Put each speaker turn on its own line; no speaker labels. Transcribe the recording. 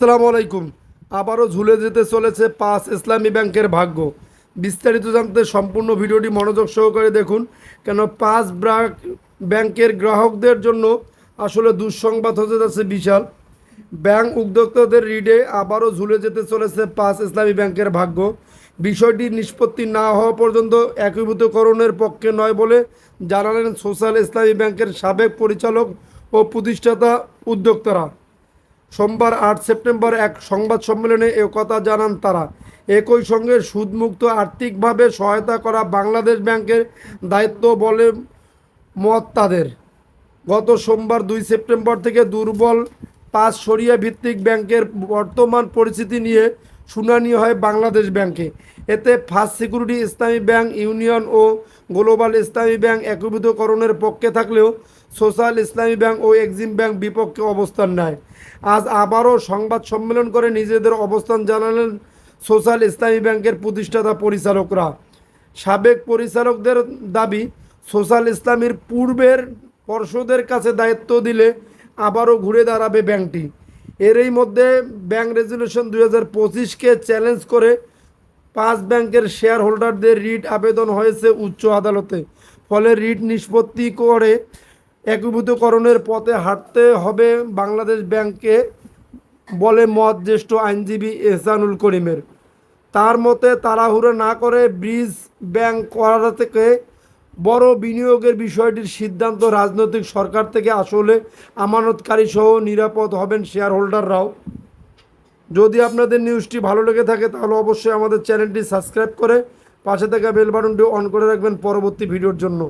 আসসালামু আলাইকুম। আবারও ঝুলে যেতে চলেছে পাঁচ ইসলামী ব্যাংকের ভাগ্য। বিস্তারিত জানতে সম্পূর্ণ ভিডিওটি মনোযোগ সহকারে দেখুন, কেন পাঁচ ব্যাংকের গ্রাহকদের জন্য আসলে দুঃসংবাদ হতে যাচ্ছে বিশাল। ব্যাংক উদ্যোক্তাদের রিডে আবারও ঝুলে যেতে চলেছে পাঁচ ইসলামী ব্যাংকের ভাগ্য। বিষয়টি নিষ্পত্তি না হওয়া পর্যন্ত একীভূতকরণের পক্ষে নয় বলে জানালেন সোশ্যাল ইসলামী ব্যাংকের সাবেক পরিচালক ও প্রতিষ্ঠাতা উদ্যোক্তারা। সোমবার আট সেপ্টেম্বর এক সংবাদ সম্মেলনে কথা জানান তারা। একই সঙ্গে সুদমুক্ত আর্থিকভাবে সহায়তা করা বাংলাদেশ ব্যাংকের দায়িত্ব বলে মত তাদের। গত সোমবার দুই সেপ্টেম্বর থেকে দুর্বল পাঁচ সরিয়া ভিত্তিক ব্যাংকের বর্তমান পরিস্থিতি নিয়ে শুনানি হয় বাংলাদেশ ব্যাংকে। এতে first security Islami bank union ও গ্লোবাল ইসলামী ব্যাংক একীভূতকরণের পক্ষে থাকলেও সোশ্যাল ইসলামী ব্যাংক ও এক্সিম ব্যাংক বিপক্ষে অবস্থান নেয়। আজ আবারও সংবাদ সম্মেলন করে নিজেদের অবস্থান জানালেন সোশ্যাল ইসলামী ব্যাংকের প্রতিষ্ঠাতা পরিচালকরা। সাবেক পরিচালকদের দাবি, সোশ্যাল ইসলামীর পূর্বের পর্ষদের কাছে দায়িত্ব দিলে আবারও ঘুরে দাঁড়াবে ব্যাংকটি। এরই মধ্যে ব্যাংক রেজলিউশন দুই হাজার পঁচিশকে চ্যালেঞ্জ করে পাঁচ ব্যাংকের শেয়ার হোল্ডারদের রিট আবেদন হয়েছে উচ্চ আদালতে। ফলে রিট নিষ্পত্তি করে একীভূতকরণের পথে হাঁটতে হবে বাংলাদেশ ব্যাংকে বলে মত জ্যেষ্ঠ আইনজীবী এহসানুল করিমের। তার মতে তাড়াহুড়ো না করে ব্রিজ ব্যাংক করা থেকে বড় বিনিয়োগের বিষয়টির সিদ্ধান্ত রাজনৈতিক সরকার থেকে আসলে আমানতকারী সহ নিরাপদ হবেন শেয়ার হোল্ডাররাও যদি আপনাদের নিউজটি ভালো লেগে থাকে, তাহলে অবশ্যই আমাদের চ্যানেলটি সাবস্ক্রাইব করে পাশে থাকা বেল বাটনটি অন করে রাখবেন পরবর্তী ভিডিওর জন্য।